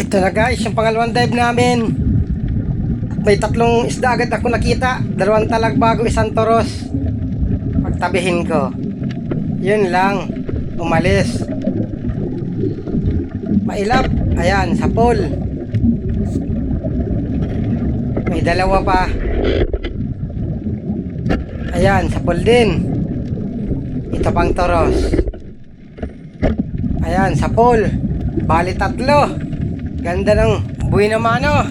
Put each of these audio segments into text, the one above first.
Ito na guys, yung pangalawang dive namin. May tatlong isda agad ako nakita. Dalawang talagbago, isang toros. Pagtabihin ko. Yun lang. Umalis. Mailap. Ayan, sa pool. May dalawa pa. Ayan, sa pool din. Ito pang toros. Ayan, sa pool. Bali tatlo. Ganda ng buhay na mano.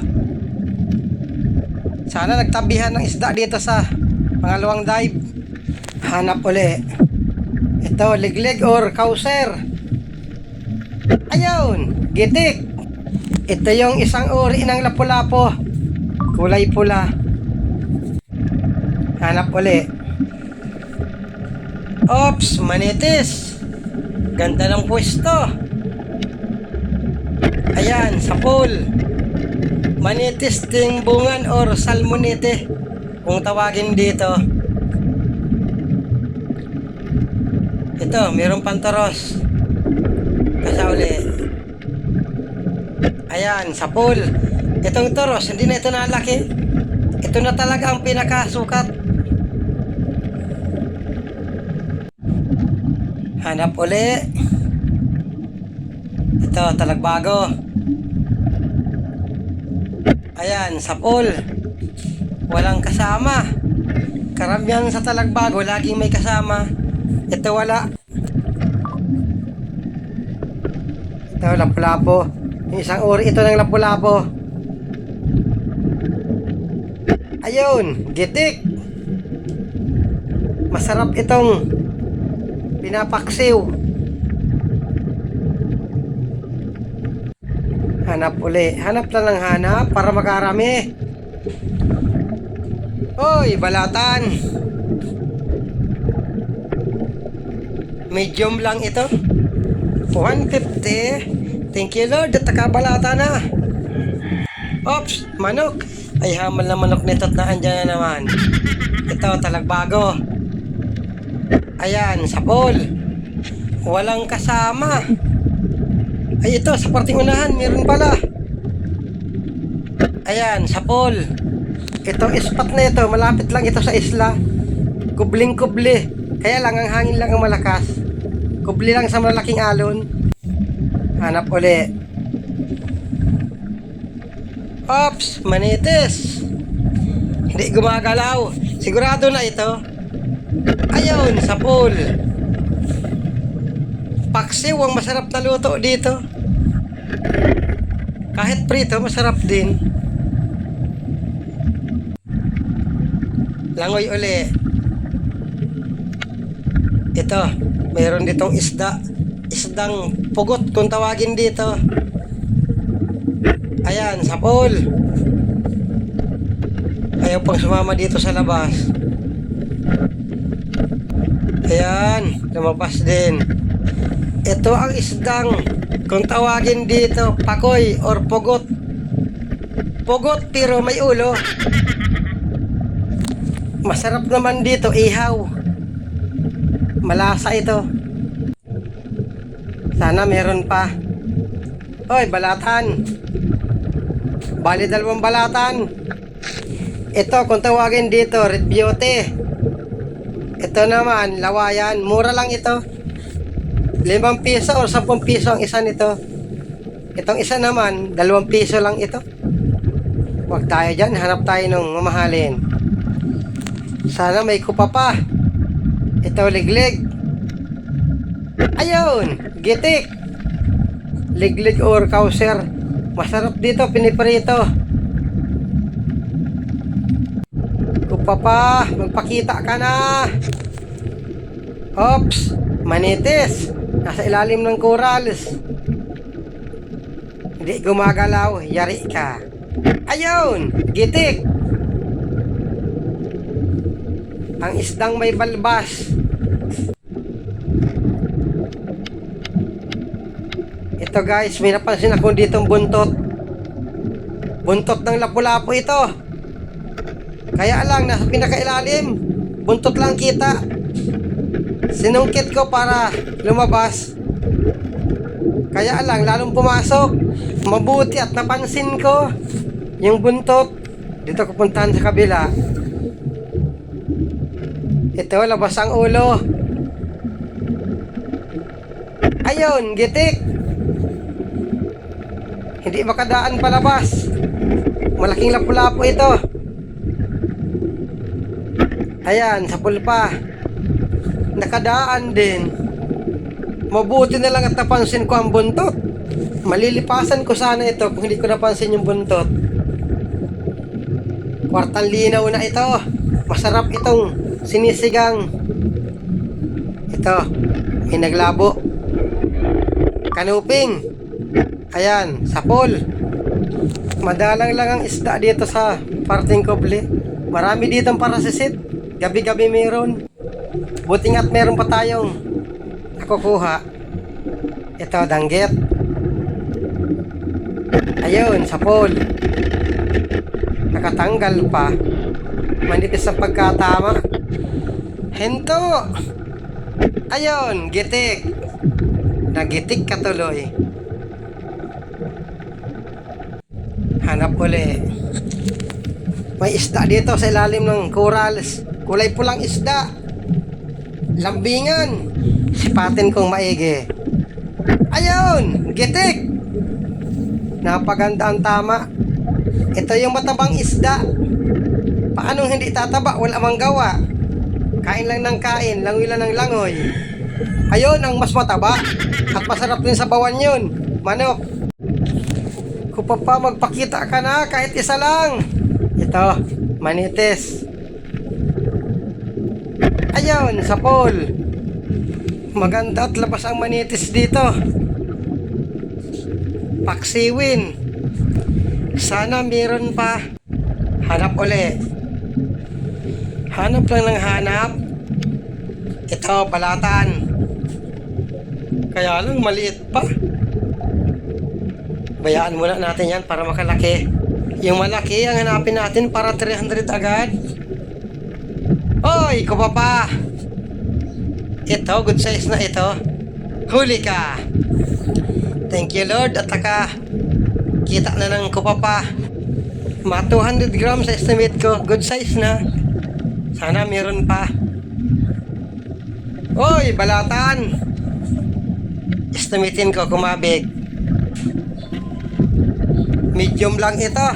Sana nagtabihan ng isda dito sa pangalawang dive. Hanap uli. Ito, liglig or kauser. Ayun, gitik. Ito yung isang uri ng lapu-lapo. Kulay pula. Hanap uli. Ops, manitis. Ganda ng pwesto. Sa pool. Manitis tingbungan or salmonite kung tawagin dito. Ito, mayroong pantoros. Kasauli. Ayan, sa pool. Itong toros, hindi na ito nalaki. Ito na talaga ang pinakasukat. Hanap uli. Ito, talagbago. Ayan, sa pool. Walang kasama. Karamihan sa talagbago, laging may kasama. Ito wala. Ito, lapu-lapo. Isang uri ito ng lapu-lapo. Ayun, gitik. Masarap itong pinapaksiw. Hanap uli. Hanap lang ng hanap para makarami. Oy, balatan. Medium lang ito. 150. Thank you Lord. At nakabalata na. Ops, manok. Ay hamal na manok nito at naandyan na naman. Ito, talagbago. Ayan, sa pool. Walang kasama. Ay ito, sa parting unahan, meron pala. Ayan, sa pool. Itong spot na ito, malapit lang ito sa isla. Kubling-kubli. Kaya lang, ang hangin lang ang malakas. Kubli lang sa malaking alon. Hanap uli. Ops, manitis. Hindi gumagalaw. Sigurado na ito. Ayun, sa pool. Paksiw ang masarap na luto dito. Kahit prito, masarap din. Langoy uli. Ito, mayroon ditong isda. Isdang pugot kung tawagin dito. Ayan, sa pool. Ayaw pang sumama dito sa labas. Ayan, lumabas din. Ito ang isdang kung tawagin dito, pakoy or pugot. Pugot pero may ulo. Masarap naman dito, ihaw. Malasa ito. Sana meron pa. Hoy, balatan. Bali dalawang balatan. Ito, kung tawagin dito, red beauty. Ito naman, lawayan. Mura lang ito. Limang piso o sampung piso ang isa nito. Itong isa naman, dalawang piso lang ito. Huwag tayo dyan, hanap tayo ng mamahalin. Sana may kupa pa. Ito, liglig. Ayun, gitik. Liglig or kauser. Masarap dito, piniprito. Kupa pa, magpakita ka na. Ops, manitis. Nasa ilalim ng corals. Hindi gumagalaw, yari ka. Ayun, gitik. Ang isdang may balbas. Ito guys, may napansin ako ditong buntot. Buntot ng lapu-lapu ito. Kaya lang, nasa pinakailalim. Buntot lang kita. Sinungkit ko para lumabas. Kaya lang, lalong pumasok. Mabuti at napansin ko yung buntot. Dito ko puntahan sa kabila. Ito, labas ang ulo. Ayun, gitik. Hindi makadaan palabas. Malaking lapu-lapu ito. Ayan, sa pulpa. Nakadaan din. Mabuti na lang at napansin ko ang buntot. Malilipasan ko sana ito kung hindi ko napansin yung buntot. Kwartang linaw na ito. Masarap itong sinisigang. Ito, may naglabo. Kanuping. Ayan, sapol. Madalang lang ang isda dito sa parting koble. Marami dito ang parasisit. Gabi-gabi meron. Buti nga't meron pa tayong nakukuha. Ito, danggit. Ayun, sapol. Nakatanggal pa. Manipis ang pagkatama. Hento! Ayun, gitik. Nagitik ka tuloy. Hanap uli. May isda dito sa ilalim ng corals. Kulay pulang isda. Lambingan. Sipatin kong maigi. Ayun! Gitik! Napaganda ang tama. Ito yung matabang isda. Paano hindi tataba? Wala mang gawa. Kain lang ng kain, langoy lang ng langoy. Ayun ang mas mataba. At masarap din sa bawan yun. Manok. Kung pa pa magpakita ka na kahit isa lang. Ito, manitis. Ayun, sa pool. Maganda at labas ang manitis dito. Paksiwin. Sana meron pa. Hanap uli. Hanap lang ng hanap. Ito, balatan. Kaya lang, maliit pa. Bayaan muna natin yan para makalaki. Yung malaki, ang hanapin natin para 300 agad. Oy, kupapa! Ito, good size na ito. Huli ka! Thank you Lord at taka kita na ng kupapa. Mga 200 grams estimate ko. Good size na. Sana meron pa. Oy, balatan! Estimatein ko kumabig. Medium lang ito.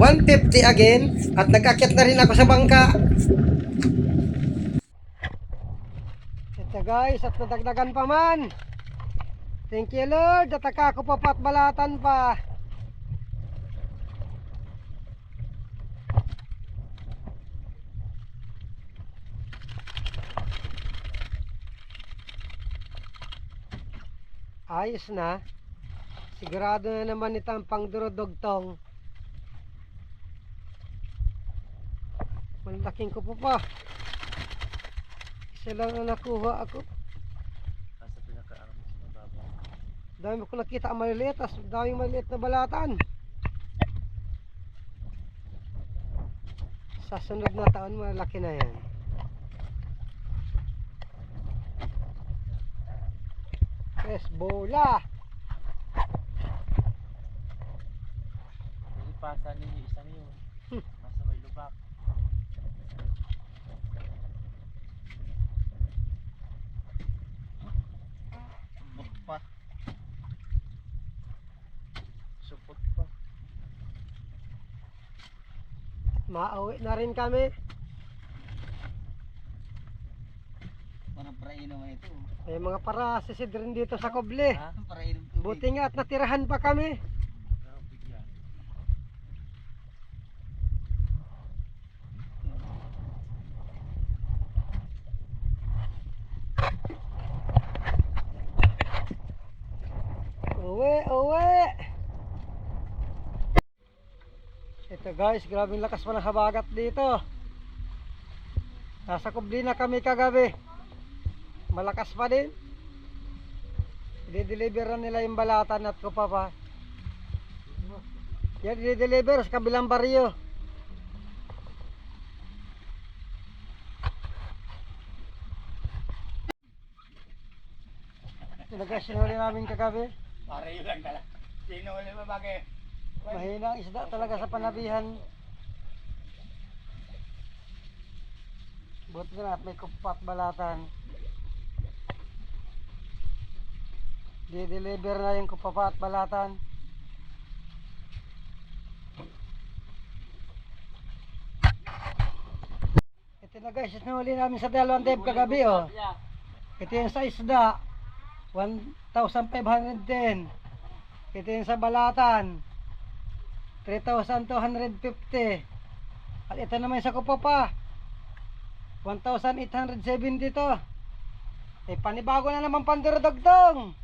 150 again. At nagkakit na rin ako sa bangka. Ito guys, at nadagdagan pa man. Thank you Lord. At ako pa pat balatan pa. Ayos na. Sigurado na naman ito ang pangdurodogtong. Malaking ko pa pa. Isa lang ang nakuha ako. Nasa pinaka-ano mas mababa. Dami ko nakita ang maliliit, tas dami maliliit na balatan. Sa sunod na taon, malaki na yan. Yes, bola. Nilipasan ninyo isa niyo. Hmm. Nasa may lubak. Buk pa. Supot pa. Mauwi na rin kami. Parang praino man ito. May mga parasisid rin dito sa Koble. Ha? Praino. Buti nga at natirahan pa kami. Uwi, uwi! Ito guys, grabing lakas pa ng habagat dito. Nasa kubli na kami kagabi. Malakas pa din. I-deliver na nila yung balatan at kupa pa. Yan, i-deliver sa kabilang baryo. Tinagasyon ulit namin kagabi. Yun lang tala. Sino ulit ba bagay? Mahina ang isda talaga sa panabihan. Buti na at may kupat balatan. Di-deliver na yung kupapa at balatan. Ito na guys, sinuli namin sa dalawang dave kagabi oh. Ito yung sa isda. 1,510. Ito yung sa balatan. 3,250. At ito naman sa kupapa. 1,870 to. Eh, panibago na naman pandirodagdong.